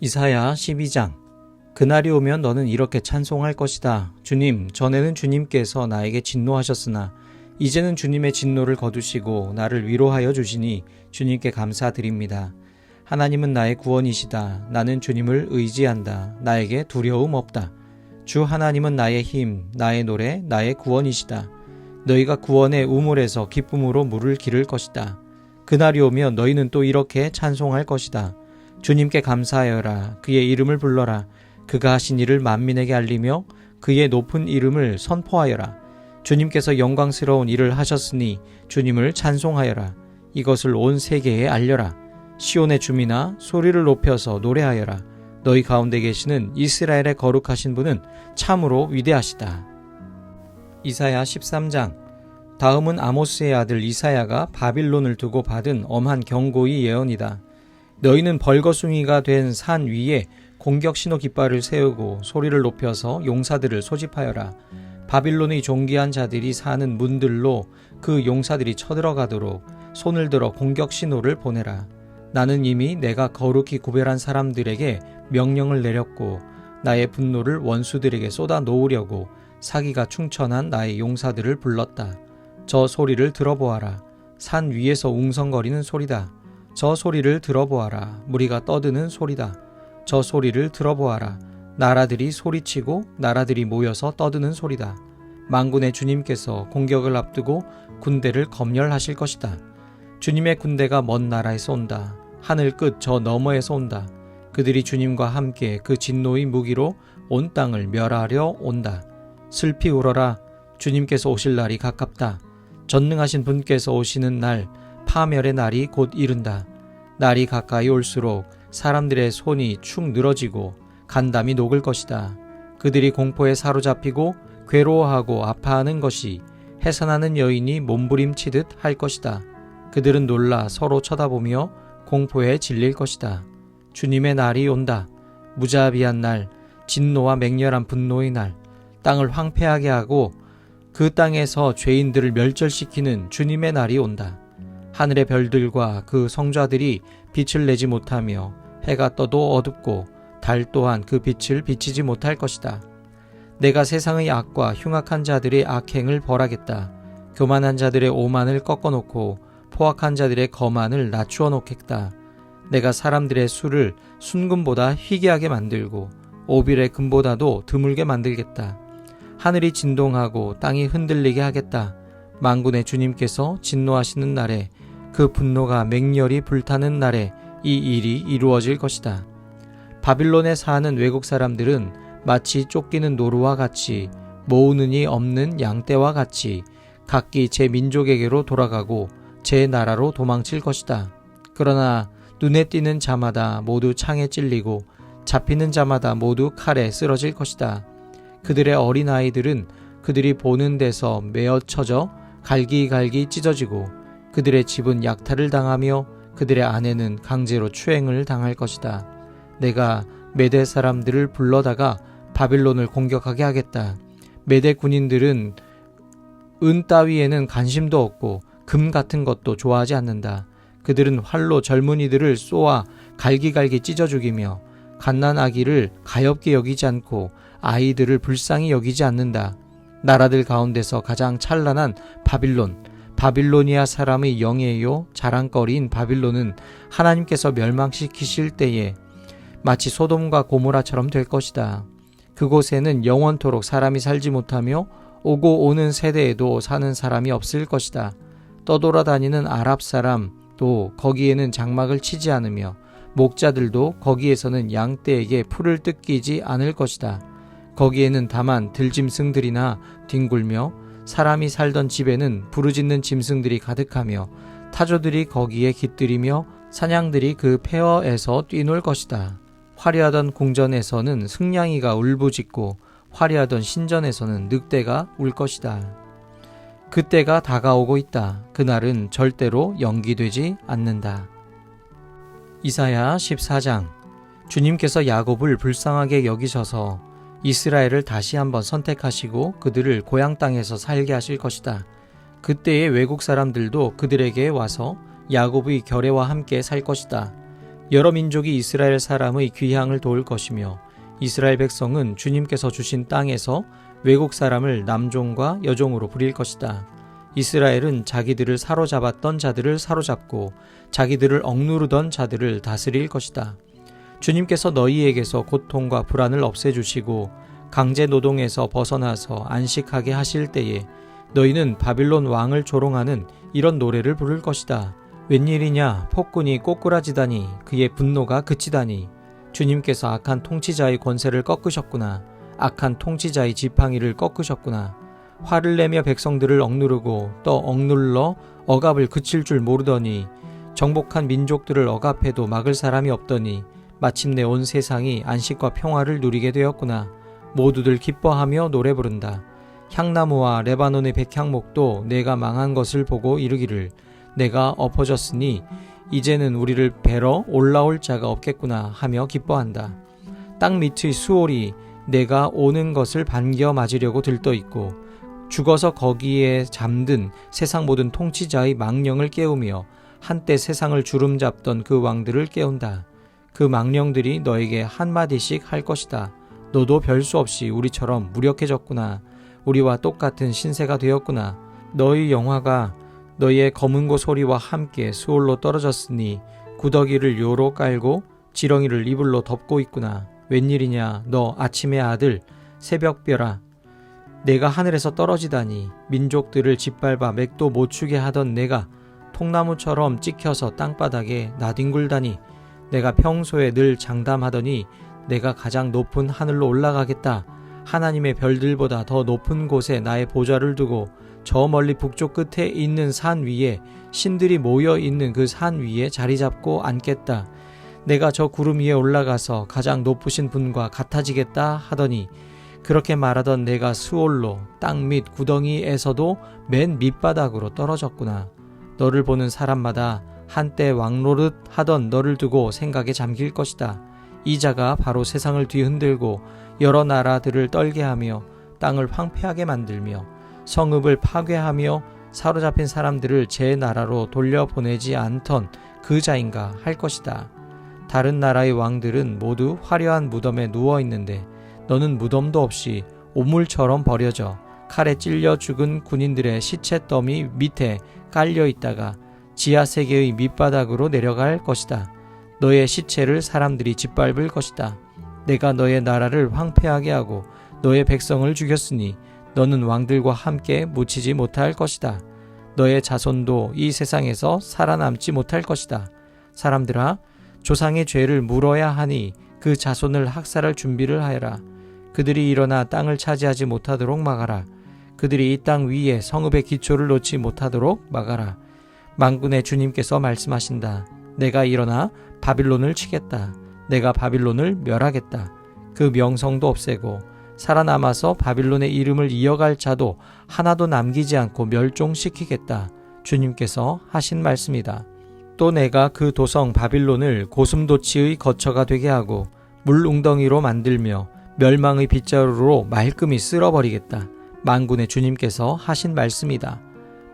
이사야 12장 그날이 오면 너는 이렇게 찬송할 것이다. 주님, 전에는 주님께서 나에게 진노하셨으나 이제는 주님의 진노를 거두시고 나를 위로하여 주시니 주님께 감사드립니다. 하나님은 나의 구원이시다. 나는 주님을 의지한다. 나에게 두려움 없다. 주 하나님은 나의 힘, 나의 노래, 나의 구원이시다. 너희가 구원의 우물에서 기쁨으로 물을 기를 것이다. 그날이 오면 너희는 또 이렇게 찬송할 것이다. 주님께 감사하여라. 그의 이름을 불러라. 그가 하신 일을 만민에게 알리며 그의 높은 이름을 선포하여라. 주님께서 영광스러운 일을 하셨으니 주님을 찬송하여라. 이것을 온 세계에 알려라. 시온의 주민아 소리를 높여서 노래하여라. 너희 가운데 계시는 이스라엘의 거룩하신 분은 참으로 위대하시다. 이사야 13장 다음은 아모스의 아들 이사야가 바빌론을 두고 받은 엄한 경고의 예언이다. 너희는 벌거숭이가 된 산 위에 공격 신호 깃발을 세우고 소리를 높여서 용사들을 소집하여라. 바빌론의 존귀한 자들이 사는 문들로 그 용사들이 쳐들어가도록 손을 들어 공격 신호를 보내라. 나는 이미 내가 거룩히 구별한 사람들에게 명령을 내렸고 나의 분노를 원수들에게 쏟아 놓으려고 사기가 충천한 나의 용사들을 불렀다. 저 소리를 들어보아라. 산 위에서 웅성거리는 소리다. 저 소리를 들어보아라. 무리가 떠드는 소리다. 저 소리를 들어보아라. 나라들이 소리치고 나라들이 모여서 떠드는 소리다. 망군의 주님께서 공격을 앞두고 군대를 검열하실 것이다. 주님의 군대가 먼 나라에서 온다. 하늘 끝 저 너머에서 온다. 그들이 주님과 함께 그 진노의 무기로 온 땅을 멸하려 온다. 슬피 울어라. 주님께서 오실 날이 가깝다. 전능하신 분께서 오시는 날, 파멸의 날이 곧 이른다. 날이 가까이 올수록 사람들의 손이 축 늘어지고 간담이 녹을 것이다. 그들이 공포에 사로잡히고 괴로워하고 아파하는 것이 해산하는 여인이 몸부림치듯 할 것이다. 그들은 놀라 서로 쳐다보며 공포에 질릴 것이다. 주님의 날이 온다. 무자비한 날, 진노와 맹렬한 분노의 날, 땅을 황폐하게 하고 그 땅에서 죄인들을 멸절시키는 주님의 날이 온다. 하늘의 별들과 그 성좌들이 빛을 내지 못하며 해가 떠도 어둡고 달 또한 그 빛을 비치지 못할 것이다. 내가 세상의 악과 흉악한 자들의 악행을 벌하겠다. 교만한 자들의 오만을 꺾어놓고 포악한 자들의 거만을 낮추어 놓겠다. 내가 사람들의 수를 순금보다 희귀하게 만들고 오빌의 금보다도 드물게 만들겠다. 하늘이 진동하고 땅이 흔들리게 하겠다. 망군의 주님께서 진노하시는 날에 그 분노가 맹렬히 불타는 날에 이 일이 이루어질 것이다. 바빌론에 사는 외국 사람들은 마치 쫓기는 노루와 같이 모으느니 없는 양떼와 같이 각기 제 민족에게로 돌아가고 제 나라로 도망칠 것이다. 그러나 눈에 띄는 자마다 모두 창에 찔리고 잡히는 자마다 모두 칼에 쓰러질 것이다. 그들의 어린 아이들은 그들이 보는 데서 메어 쳐져 갈기갈기 찢어지고 그들의 집은 약탈을 당하며 그들의 아내는 강제로 추행을 당할 것이다. 내가 메대 사람들을 불러다가 바빌론을 공격하게 하겠다. 메대 군인들은 은 따위에는 관심도 없고 금 같은 것도 좋아하지 않는다. 그들은 활로 젊은이들을 쏘아 갈기갈기 찢어 죽이며 갓난 아기를 가엽게 여기지 않고 아이들을 불쌍히 여기지 않는다. 나라들 가운데서 가장 찬란한 바빌론, 바빌로니아 사람의 영예요 자랑거리인 바빌론은 하나님께서 멸망시키실 때에 마치 소돔과 고모라처럼 될 것이다. 그곳에는 영원토록 사람이 살지 못하며 오고 오는 세대에도 사는 사람이 없을 것이다. 떠돌아다니는 아랍 사람도 거기에는 장막을 치지 않으며 목자들도 거기에서는 양떼에게 풀을 뜯기지 않을 것이다. 거기에는 다만 들짐승들이나 뒹굴며 사람이 살던 집에는 부르짖는 짐승들이 가득하며 타조들이 거기에 깃들이며 사냥들이 그 폐허에서 뛰놀 것이다. 화려하던 궁전에서는 승냥이가 울부짖고 화려하던 신전에서는 늑대가 울 것이다. 그때가 다가오고 있다. 그날은 절대로 연기되지 않는다. 이사야 14장 주님께서 야곱을 불쌍하게 여기셔서 이스라엘을 다시 한번 선택하시고 그들을 고향 땅에서 살게 하실 것이다. 그때의 외국 사람들도 그들에게 와서 야곱의 결례와 함께 살 것이다. 여러 민족이 이스라엘 사람의 귀향을 도울 것이며 이스라엘 백성은 주님께서 주신 땅에서 외국 사람을 남종과 여종으로 부릴 것이다. 이스라엘은 자기들을 사로잡았던 자들을 사로잡고 자기들을 억누르던 자들을 다스릴 것이다. 주님께서 너희에게서 고통과 불안을 없애주시고 강제 노동에서 벗어나서 안식하게 하실 때에 너희는 바빌론 왕을 조롱하는 이런 노래를 부를 것이다. 웬일이냐 폭군이 꼬꾸라지다니 그의 분노가 그치다니 주님께서 악한 통치자의 권세를 꺾으셨구나. 악한 통치자의 지팡이를 꺾으셨구나. 화를 내며 백성들을 억누르고 또 억눌러 억압을 그칠 줄 모르더니 정복한 민족들을 억압해도 막을 사람이 없더니 마침내 온 세상이 안식과 평화를 누리게 되었구나. 모두들 기뻐하며 노래 부른다. 향나무와 레바논의 백향목도 내가 망한 것을 보고 이르기를 내가 엎어졌으니 이제는 우리를 뵈러 올라올 자가 없겠구나 하며 기뻐한다. 땅 밑의 수월이 내가 오는 것을 반겨 맞으려고 들떠 있고 죽어서 거기에 잠든 세상 모든 통치자의 망령을 깨우며 한때 세상을 주름 잡던 그 왕들을 깨운다. 그 망령들이 너에게 한마디씩 할 것이다. 너도 별수 없이 우리처럼 무력해졌구나. 우리와 똑같은 신세가 되었구나. 너희 영화가 너희의 검은 고 소리와 함께 수월로 떨어졌으니 구더기를 요로 깔고 지렁이를 이불로 덮고 있구나. 웬일이냐 너 아침의 아들 새벽별아 내가 하늘에서 떨어지다니 민족들을 짓밟아 맥도 못 추게 하던 내가 통나무처럼 찍혀서 땅바닥에 나뒹굴다니 내가 평소에 늘 장담하더니 내가 가장 높은 하늘로 올라가겠다. 하나님의 별들보다 더 높은 곳에 나의 보좌를 두고 저 멀리 북쪽 끝에 있는 산 위에 신들이 모여 있는 그 산 위에 자리 잡고 앉겠다. 내가 저 구름 위에 올라가서 가장 높으신 분과 같아지겠다 하더니 그렇게 말하던 내가 수올로 땅 밑 구덩이에서도 맨 밑바닥으로 떨어졌구나. 너를 보는 사람마다 한때 왕노릇 하던 너를 두고 생각에 잠길 것이다. 이 자가 바로 세상을 뒤흔들고 여러 나라들을 떨게 하며 땅을 황폐하게 만들며 성읍을 파괴하며 사로잡힌 사람들을 제 나라로 돌려보내지 않던 그 자인가 할 것이다. 다른 나라의 왕들은 모두 화려한 무덤에 누워 있는데 너는 무덤도 없이 오물처럼 버려져 칼에 찔려 죽은 군인들의 시체 더미 밑에 깔려 있다가 지하 세계의 밑바닥으로 내려갈 것이다. 너의 시체를 사람들이 짓밟을 것이다. 내가 너의 나라를 황폐하게 하고 너의 백성을 죽였으니 너는 왕들과 함께 묻히지 못할 것이다. 너의 자손도 이 세상에서 살아남지 못할 것이다. 사람들아, 조상의 죄를 물어야 하니 그 자손을 학살할 준비를 하여라. 그들이 일어나 땅을 차지하지 못하도록 막아라. 그들이 이 땅 위에 성읍의 기초를 놓지 못하도록 막아라. 만군의 주님께서 말씀하신다. 내가 일어나 바빌론을 치겠다. 내가 바빌론을 멸하겠다. 그 명성도 없애고 살아남아서 바빌론의 이름을 이어갈 자도 하나도 남기지 않고 멸종시키겠다. 주님께서 하신 말씀이다. 또 내가 그 도성 바빌론을 고슴도치의 거처가 되게 하고 물웅덩이로 만들며 멸망의 빗자루로 말끔히 쓸어버리겠다. 만군의 주님께서 하신 말씀이다.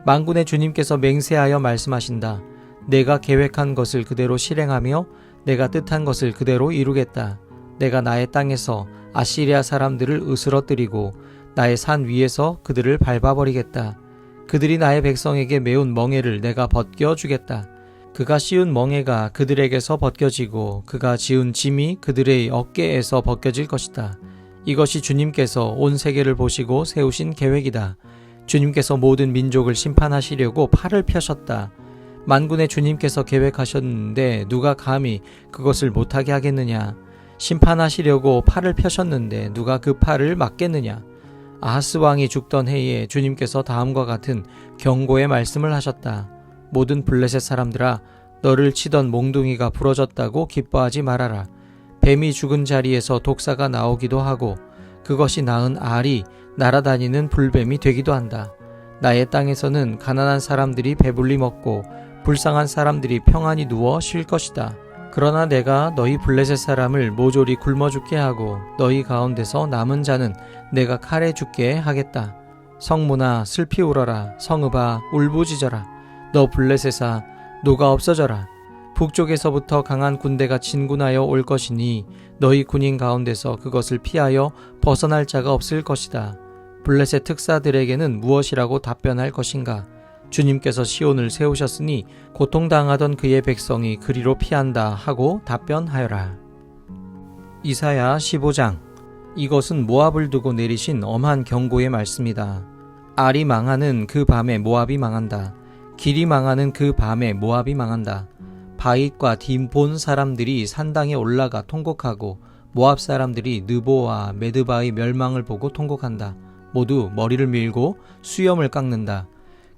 만군의 주님께서 맹세하여 말씀하신다. 내가 계획한 것을 그대로 실행하며 내가 뜻한 것을 그대로 이루겠다. 내가 나의 땅에서 아시리아 사람들을 으스러뜨리고 나의 산 위에서 그들을 밟아버리겠다. 그들이 나의 백성에게 매운 멍에를 내가 벗겨주겠다. 그가 씌운 멍에가 그들에게서 벗겨지고 그가 지은 짐이 그들의 어깨에서 벗겨질 것이다. 이것이 주님께서 온 세계를 보시고 세우신 계획이다. 주님께서 모든 민족을 심판하시려고 팔을 펴셨다. 만군의 주님께서 계획하셨는데 누가 감히 그것을 못하게 하겠느냐? 심판하시려고 팔을 펴셨는데 누가 그 팔을 막겠느냐? 아하스 왕이 죽던 해에 주님께서 다음과 같은 경고의 말씀을 하셨다. 모든 블레셋 사람들아, 너를 치던 몽둥이가 부러졌다고 기뻐하지 말아라. 뱀이 죽은 자리에서 독사가 나오기도 하고 그것이 낳은 알이 날아다니는 불뱀이 되기도 한다. 나의 땅에서는 가난한 사람들이 배불리 먹고 불쌍한 사람들이 평안히 누워 쉴 것이다. 그러나 내가 너희 블레셋 사람을 모조리 굶어 죽게 하고 너희 가운데서 남은 자는 내가 칼에 죽게 하겠다. 성문아 슬피 울어라 성읍아 울부짖어라 너 블레셋아 노가 없어져라 북쪽에서부터 강한 군대가 진군하여 올 것이니 너희 군인 가운데서 그것을 피하여 벗어날 자가 없을 것이다. 블레셋 특사들에게는 무엇이라고 답변할 것인가? 주님께서 시온을 세우셨으니 고통당하던 그의 백성이 그리로 피한다 하고 답변하여라. 이사야 15장 이것은 모압을 두고 내리신 엄한 경고의 말씀이다. 알이 망하는 그 밤에 모압이 망한다. 길이 망하는 그 밤에 모압이 망한다. 바윗과 딤본 사람들이 산당에 올라가 통곡하고 모압 사람들이 느보와 메드바의 멸망을 보고 통곡한다. 모두 머리를 밀고 수염을 깎는다.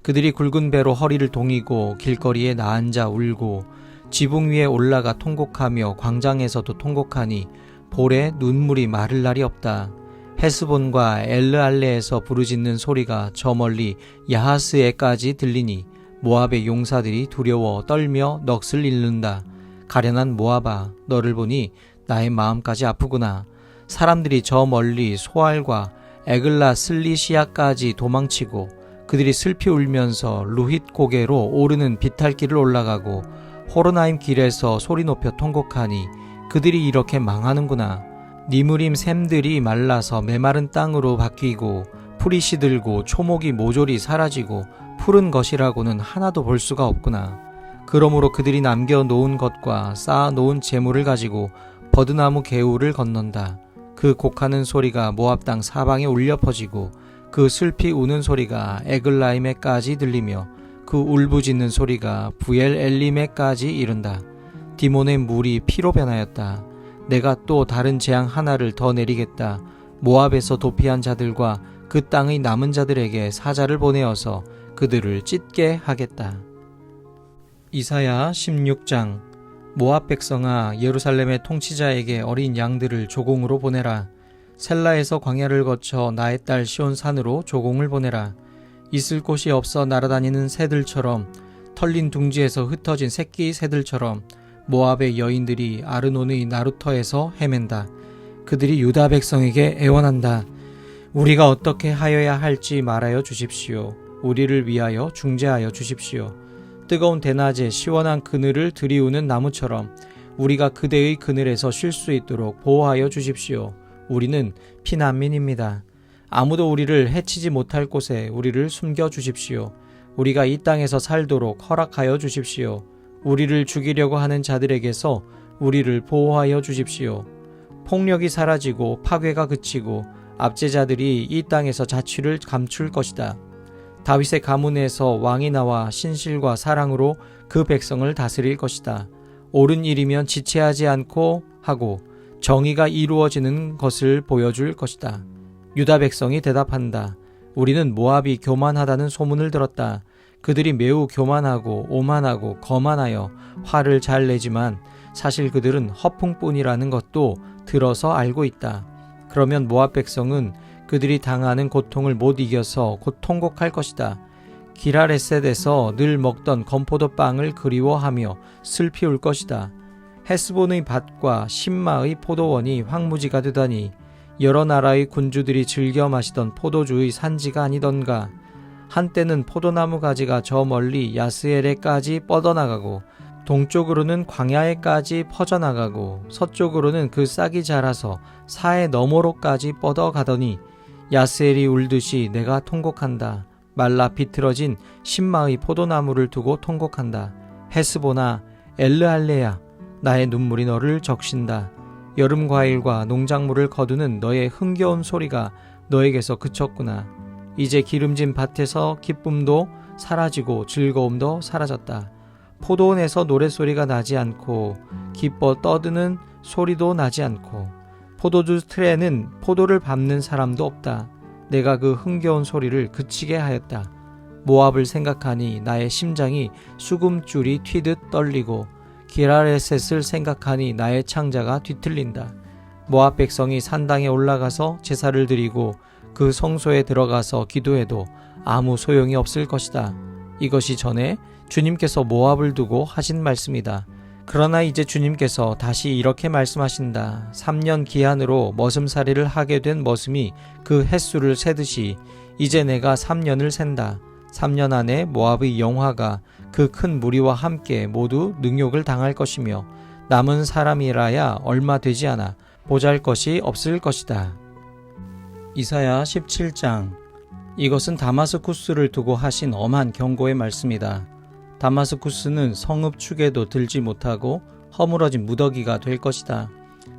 그들이 굵은 배로 허리를 동이고 길거리에 나앉아 울고 지붕 위에 올라가 통곡하며 광장에서도 통곡하니 볼에 눈물이 마를 날이 없다. 헤스본과 엘르알레에서 부르짖는 소리가 저 멀리 야하스에까지 들리니 모압의 용사들이 두려워 떨며 넋을 잃는다. 가련한 모압아, 너를 보니 나의 마음까지 아프구나. 사람들이 저 멀리 소알과 에글라 슬리시아까지 도망치고 그들이 슬피 울면서 루힛 고개로 오르는 비탈길을 올라가고 호로나임 길에서 소리 높여 통곡하니 그들이 이렇게 망하는구나. 니무림 샘들이 말라서 메마른 땅으로 바뀌고 풀이 시들고 초목이 모조리 사라지고 푸른 것이라고는 하나도 볼 수가 없구나. 그러므로 그들이 남겨 놓은 것과 쌓아 놓은 재물을 가지고 버드나무 개울을 건넌다. 그 곡하는 소리가 모압 땅 사방에 울려 퍼지고 그 슬피 우는 소리가 에글라임에까지 들리며 그 울부짖는 소리가 부엘 엘림에까지 이른다. 디몬의 물이 피로 변하였다. 내가 또 다른 재앙 하나를 더 내리겠다. 모압에서 도피한 자들과 그 땅의 남은 자들에게 사자를 보내어서 그들을 찢게 하겠다. 이사야 16장 모압 백성아 예루살렘의 통치자에게 어린 양들을 조공으로 보내라. 셀라에서 광야를 거쳐 나의 딸 시온 산으로 조공을 보내라. 있을 곳이 없어 날아다니는 새들처럼 털린 둥지에서 흩어진 새끼 새들처럼 모압의 여인들이 아르논의 나루터에서 헤맨다. 그들이 유다 백성에게 애원한다. 우리가 어떻게 하여야 할지 말하여 주십시오. 우리를 위하여 중재하여 주십시오. 뜨거운 대낮에 시원한 그늘을 들이우는 나무처럼 우리가 그대의 그늘에서 쉴 수 있도록 보호하여 주십시오. 우리는 피난민입니다. 아무도 우리를 해치지 못할 곳에 우리를 숨겨 주십시오. 우리가 이 땅에서 살도록 허락하여 주십시오. 우리를 죽이려고 하는 자들에게서 우리를 보호하여 주십시오. 폭력이 사라지고 파괴가 그치고 압제자들이 이 땅에서 자취를 감출 것이다. 다윗의 가문에서 왕이 나와 신실과 사랑으로 그 백성을 다스릴 것이다. 옳은 일이면 지체하지 않고 하고 정의가 이루어지는 것을 보여줄 것이다. 유다 백성이 대답한다. 우리는 모압이 교만하다는 소문을 들었다. 그들이 매우 교만하고 오만하고 거만하여 화를 잘 내지만 사실 그들은 허풍뿐이라는 것도 들어서 알고 있다. 그러면 모압 백성은 그들이 당하는 고통을 못 이겨서 곧 통곡할 것이다. 기라레셋에서 늘 먹던 건포도 빵을 그리워하며 슬피 울 것이다. 헤스본의 밭과 신마의 포도원이 황무지가 되다니 여러 나라의 군주들이 즐겨 마시던 포도주의 산지가 아니던가. 한때는 포도나무 가지가 저 멀리 야스엘에까지 뻗어나가고 동쪽으로는 광야에까지 퍼져나가고 서쪽으로는 그 싹이 자라서 사해 너머로까지 뻗어가더니 야스엘이 울듯이 내가 통곡한다. 말라 비틀어진 신마의 포도나무를 두고 통곡한다. 헤스보나 엘르할레야 나의 눈물이 너를 적신다. 여름 과일과 농작물을 거두는 너의 흥겨운 소리가 너에게서 그쳤구나. 이제 기름진 밭에서 기쁨도 사라지고 즐거움도 사라졌다. 포도원에서 노랫소리가 나지 않고 기뻐 떠드는 소리도 나지 않고 포도주 틀에는 포도를 밟는 사람도 없다. 내가 그 흥겨운 소리를 그치게 하였다. 모압을 생각하니 나의 심장이 수금줄이 튀듯 떨리고 기라레셋을 생각하니 나의 창자가 뒤틀린다. 모압 백성이 산당에 올라가서 제사를 드리고 그 성소에 들어가서 기도해도 아무 소용이 없을 것이다. 이것이 전에 주님께서 모압을 두고 하신 말씀이다. 그러나 이제 주님께서 다시 이렇게 말씀하신다. 3년 기한으로 머슴살이를 하게 된 머슴이 그 횟수를 세듯이 이제 내가 3년을 센다. 3년 안에 모압의 영화가 그 큰 무리와 함께 모두 능욕을 당할 것이며 남은 사람이라야 얼마 되지 않아 보잘 것이 없을 것이다. 이사야 17장 이것은 다마스쿠스를 두고 하신 엄한 경고의 말씀이다. 다마스쿠스는 성읍 축에도 들지 못하고 허물어진 무더기가 될 것이다.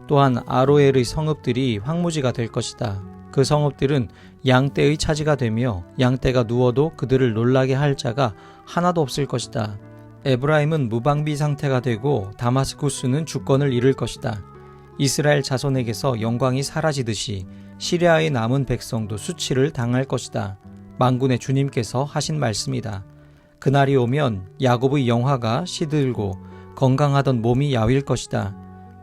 또한 아로엘의 성읍들이 황무지가 될 것이다. 그 성읍들은 양떼의 차지가 되며 양떼가 누워도 그들을 놀라게 할 자가 하나도 없을 것이다. 에브라임은 무방비 상태가 되고 다마스쿠스는 주권을 잃을 것이다. 이스라엘 자손에게서 영광이 사라지듯이 시리아의 남은 백성도 수치를 당할 것이다. 망군의 주님께서 하신 말씀이다. 그날이 오면 야곱의 영화가 시들고 건강하던 몸이 야윌 것이다.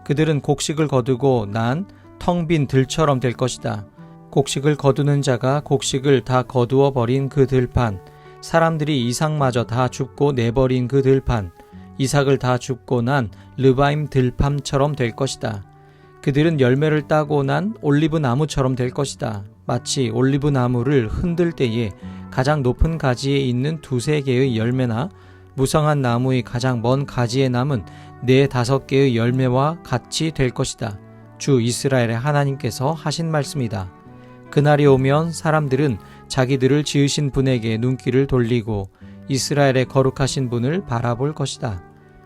그들은 곡식을 거두고 난 텅 빈 들처럼 될 것이다. 곡식을 거두는 자가 곡식을 다 거두어 버린 그 들판, 사람들이 이삭마저 다 줍고 내버린 그 들판, 이삭을 다 줍고 난 르바임 들팜처럼 될 것이다. 그들은 열매를 따고 난 올리브 나무처럼 될 것이다. 마치 올리브 나무를 흔들 때에 가장 높은 가지에 있는 두세 개의 열매나 무성한 나무의 가장 먼 가지에 남은 네 다섯 개의 열매와 같이 될 것이다. 주 이스라엘의 하나님께서 하신 말씀이다. 그날이 오면 사람들은 자기들을 지으신 분에게 눈길을 돌리고 이스라엘의 거룩하신 분을 바라볼 것이다.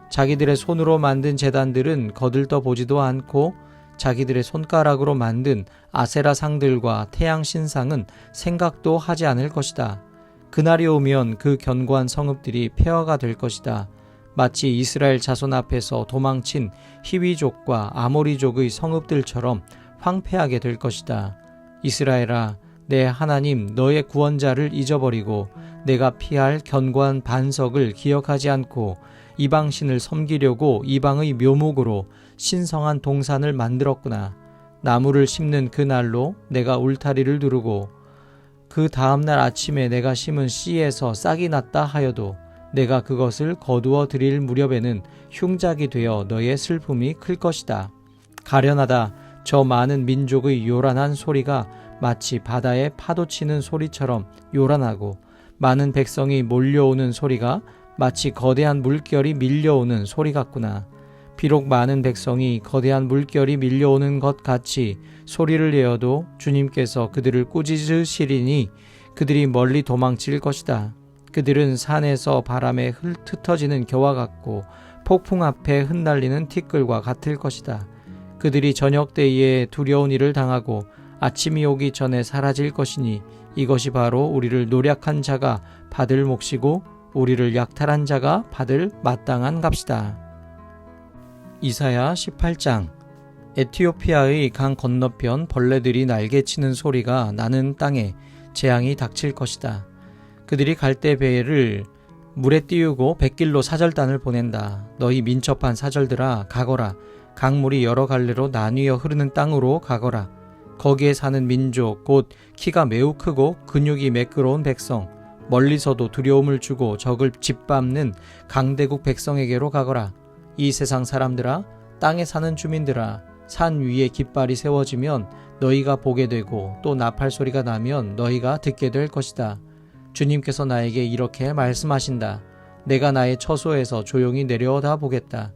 자기들의 손으로 만든 재단들은 거들떠 보지도 않고 자기들의 손가락으로 만든 아세라 상들과 태양 신상은 생각도 하지 않을 것이다. 그날이 오면 그 견고한 성읍들이 폐허가 될 것이다. 마치 이스라엘 자손 앞에서 도망친 히위족과 아모리족의 성읍들처럼 황폐하게 될 것이다. 이스라엘아, 내 하나님 너의 구원자를 잊어버리고 내가 피할 견고한 반석을 기억하지 않고 이방신을 섬기려고 이방의 묘목으로 신성한 동산을 만들었구나. 나무를 심는 그 날로 내가 울타리를 두르고 그 다음날 아침에 내가 심은 씨에서 싹이 났다 하여도 내가 그것을 거두어 드릴 무렵에는 흉작이 되어 너의 슬픔이 클 것이다. 가련하다. 저 많은 민족의 요란한 소리가 마치 바다에 파도 치는 소리처럼 요란하고 많은 백성이 몰려오는 소리가 마치 거대한 물결이 밀려오는 소리 같구나. 비록 많은 백성이 거대한 물결이 밀려오는 것 같이 소리를 내어도 주님께서 그들을 꾸짖으시리니 그들이 멀리 도망칠 것이다. 그들은 산에서 바람에 흩어지는 겨와 같고 폭풍 앞에 흩날리는 티끌과 같을 것이다. 그들이 저녁 때에 두려운 일을 당하고 아침이 오기 전에 사라질 것이니 이것이 바로 우리를 노력한 자가 받을 몫이고 우리를 약탈한 자가 받을 마땅한 값이다. 이사야 18장 에티오피아의 강 건너편 벌레들이 날개치는 소리가 나는 땅에 재앙이 닥칠 것이다. 그들이 갈대 배를 물에 띄우고 백길로 사절단을 보낸다. 너희 민첩한 사절들아 가거라. 강물이 여러 갈래로 나뉘어 흐르는 땅으로 가거라. 거기에 사는 민족 곧 키가 매우 크고 근육이 매끄러운 백성 멀리서도 두려움을 주고 적을 짓밟는 강대국 백성에게로 가거라. 이 세상 사람들아 땅에 사는 주민들아 산 위에 깃발이 세워지면 너희가 보게 되고 또 나팔 소리가 나면 너희가 듣게 될 것이다. 주님께서 나에게 이렇게 말씀하신다. 내가 나의 처소에서 조용히 내려다 보겠다.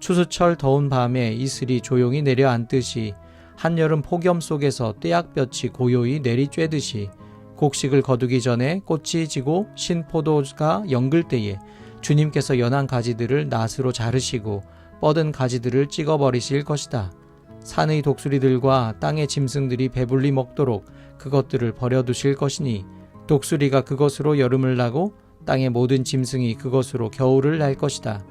추수철 더운 밤에 이슬이 조용히 내려앉듯이 한여름 폭염 속에서 떼약볕이 고요히 내리쬐듯이 곡식을 거두기 전에 꽃이 지고 신포도가 연글 때에 주님께서 연한 가지들을 낫으로 자르시고 뻗은 가지들을 찍어버리실 것이다. 산의 독수리들과 땅의 짐승들이 배불리 먹도록 그것들을 버려두실 것이니 독수리가 그것으로 여름을 나고 땅의 모든 짐승이 그것으로 겨울을 날 것이다.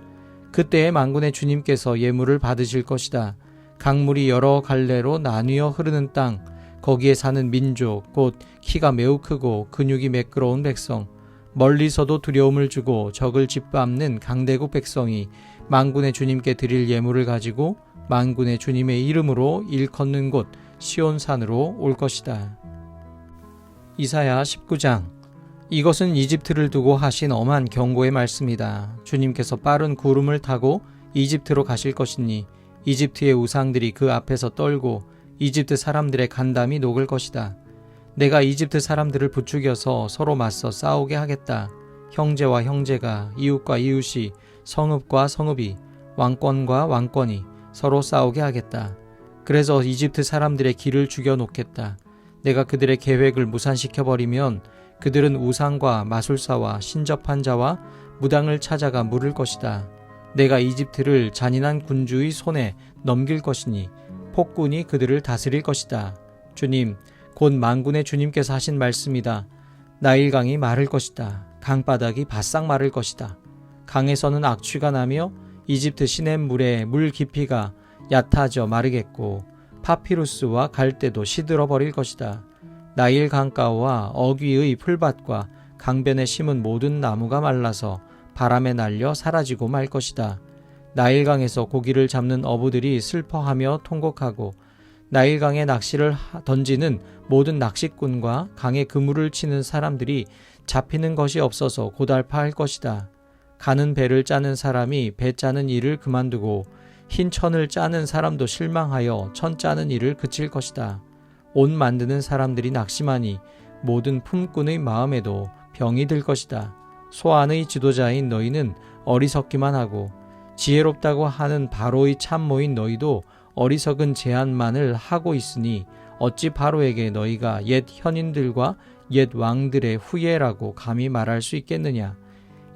그때에 만군의 주님께서 예물을 받으실 것이다. 강물이 여러 갈래로 나뉘어 흐르는 땅, 거기에 사는 민족, 곧 키가 매우 크고 근육이 매끄러운 백성, 멀리서도 두려움을 주고 적을 짓밟는 강대국 백성이 만군의 주님께 드릴 예물을 가지고 만군의 주님의 이름으로 일컫는 곳 시온산으로 올 것이다. 이사야 19장 이것은 이집트를 두고 하신 엄한 경고의 말씀이다. 주님께서 빠른 구름을 타고 이집트로 가실 것이니 이집트의 우상들이 그 앞에서 떨고 이집트 사람들의 간담이 녹을 것이다. 내가 이집트 사람들을 부추겨서 서로 맞서 싸우게 하겠다. 형제와 형제가 이웃과 이웃이 성읍과 성읍이 왕권과 왕권이 서로 싸우게 하겠다. 그래서 이집트 사람들의 길을 죽여 놓겠다. 내가 그들의 계획을 무산시켜 버리면 그들은 우상과 마술사와 신접한 자와 무당을 찾아가 물을 것이다. 내가 이집트를 잔인한 군주의 손에 넘길 것이니 폭군이 그들을 다스릴 것이다. 주님, 곧 만군의 주님께서 하신 말씀이다. 나일강이 마를 것이다. 강바닥이 바싹 마를 것이다. 강에서는 악취가 나며 이집트 시냇 물의 물 깊이가 얕아져 마르겠고 파피루스와 갈대도 시들어 버릴 것이다. 나일 강가와 어귀의 풀밭과 강변에 심은 모든 나무가 말라서 바람에 날려 사라지고 말 것이다. 나일강에서 고기를 잡는 어부들이 슬퍼하며 통곡하고 나일강에 낚시를 하- 던지는 모든 낚시꾼과 강에 그물을 치는 사람들이 잡히는 것이 없어서 고달파할 것이다. 가는 배를 짜는 사람이 배 짜는 일을 그만두고 흰 천을 짜는 사람도 실망하여 천 짜는 일을 그칠 것이다. 옷 만드는 사람들이 낙심하니 모든 품꾼의 마음에도 병이 들 것이다. 소안의 지도자인 너희는 어리석기만 하고 지혜롭다고 하는 바로의 참모인 너희도 어리석은 제안만을 하고 있으니 어찌 바로에게 너희가 옛 현인들과 옛 왕들의 후예라고 감히 말할 수 있겠느냐?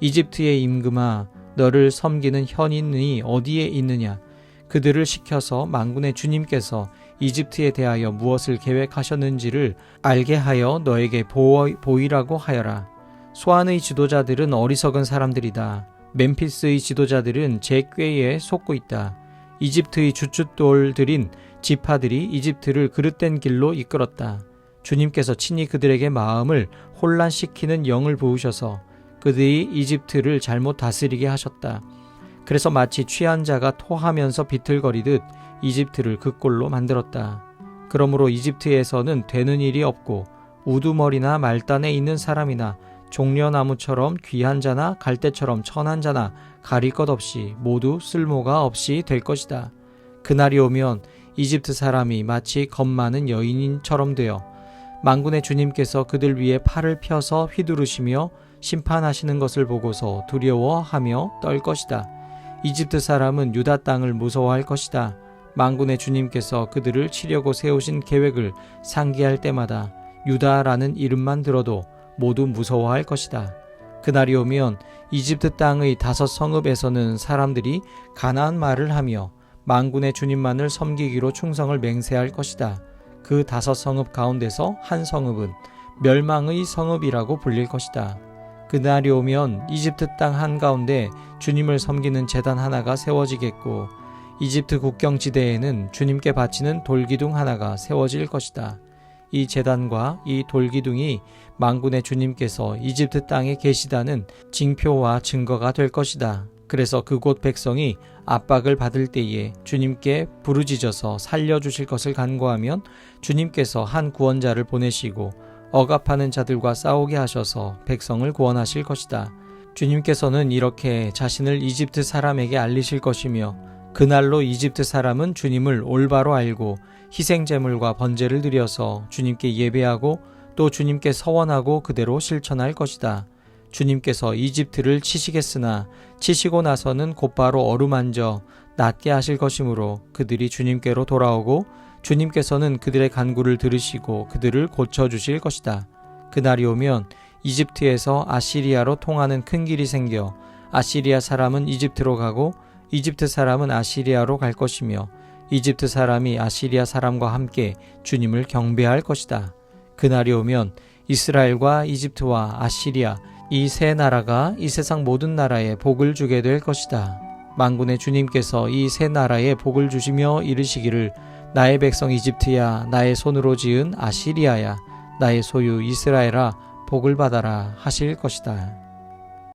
이집트의 임금아, 너를 섬기는 현인이 어디에 있느냐? 그들을 시켜서 만군의 주님께서 이집트에 대하여 무엇을 계획하셨는지를 알게 하여 너에게 보이, 보이라고 하여라. 소안의 지도자들은 어리석은 사람들이다. 멤피스의 지도자들은 제 꾀에 속고 있다. 이집트의 주춧돌들인 지파들이 이집트를 그릇된 길로 이끌었다. 주님께서 친히 그들에게 마음을 혼란시키는 영을 부으셔서 그들이 이집트를 잘못 다스리게 하셨다. 그래서 마치 취한 자가 토하면서 비틀거리듯 이집트를 그 꼴로 만들었다. 그러므로 이집트에서는 되는 일이 없고 우두머리나 말단에 있는 사람이나 종려나무처럼 귀한 자나 갈대처럼 천한 자나 가릴 것 없이 모두 쓸모가 없이 될 것이다. 그날이 오면 이집트 사람이 마치 겁 많은 여인처럼 되어 만군의 주님께서 그들 위에 팔을 펴서 휘두르시며 심판하시는 것을 보고서 두려워하며 떨 것이다. 이집트 사람은 유다 땅을 무서워할 것이다. 만군의 주님께서 그들을 치려고 세우신 계획을 상기할 때마다 유다라는 이름만 들어도 모두 무서워할 것이다. 그날이 오면 이집트 땅의 다섯 성읍에서는 사람들이 가나안 말을 하며 만군의 주님만을 섬기기로 충성을 맹세할 것이다. 그 다섯 성읍 가운데서 한 성읍은 멸망의 성읍이라고 불릴 것이다. 그날이 오면 이집트 땅 한가운데 주님을 섬기는 제단 하나가 세워지겠고 이집트 국경 지대에는 주님께 바치는 돌기둥 하나가 세워질 것이다. 이 제단과 이 돌기둥이 만군의 주님께서 이집트 땅에 계시다는 징표와 증거가 될 것이다. 그래서 그곳 백성이 압박을 받을 때에 주님께 부르짖어서 살려주실 것을 간구하면 주님께서 한 구원자를 보내시고 억압하는 자들과 싸우게 하셔서 백성을 구원하실 것이다. 주님께서는 이렇게 자신을 이집트 사람에게 알리실 것이며 그날로 이집트 사람은 주님을 올바로 알고 희생 제물과 번제를 드려서 주님께 예배하고 또 주님께 서원하고 그대로 실천할 것이다. 주님께서 이집트를 치시겠으나 치시고 나서는 곧바로 어루만져 낫게 하실 것이므로 그들이 주님께로 돌아오고 주님께서는 그들의 간구를 들으시고 그들을 고쳐 주실 것이다. 그날이 오면 이집트에서 아시리아로 통하는 큰 길이 생겨 아시리아 사람은 이집트로 가고 이집트 사람은 아시리아로 갈 것이며 이집트 사람이 아시리아 사람과 함께 주님을 경배할 것이다. 그날이 오면 이스라엘과 이집트와 아시리아 이 세 나라가 이 세상 모든 나라에 복을 주게 될 것이다. 만군의 주님께서 이 세 나라에 복을 주시며 이르시기를 나의 백성 이집트야 나의 손으로 지은 아시리아야 나의 소유 이스라엘아 복을 받아라 하실 것이다.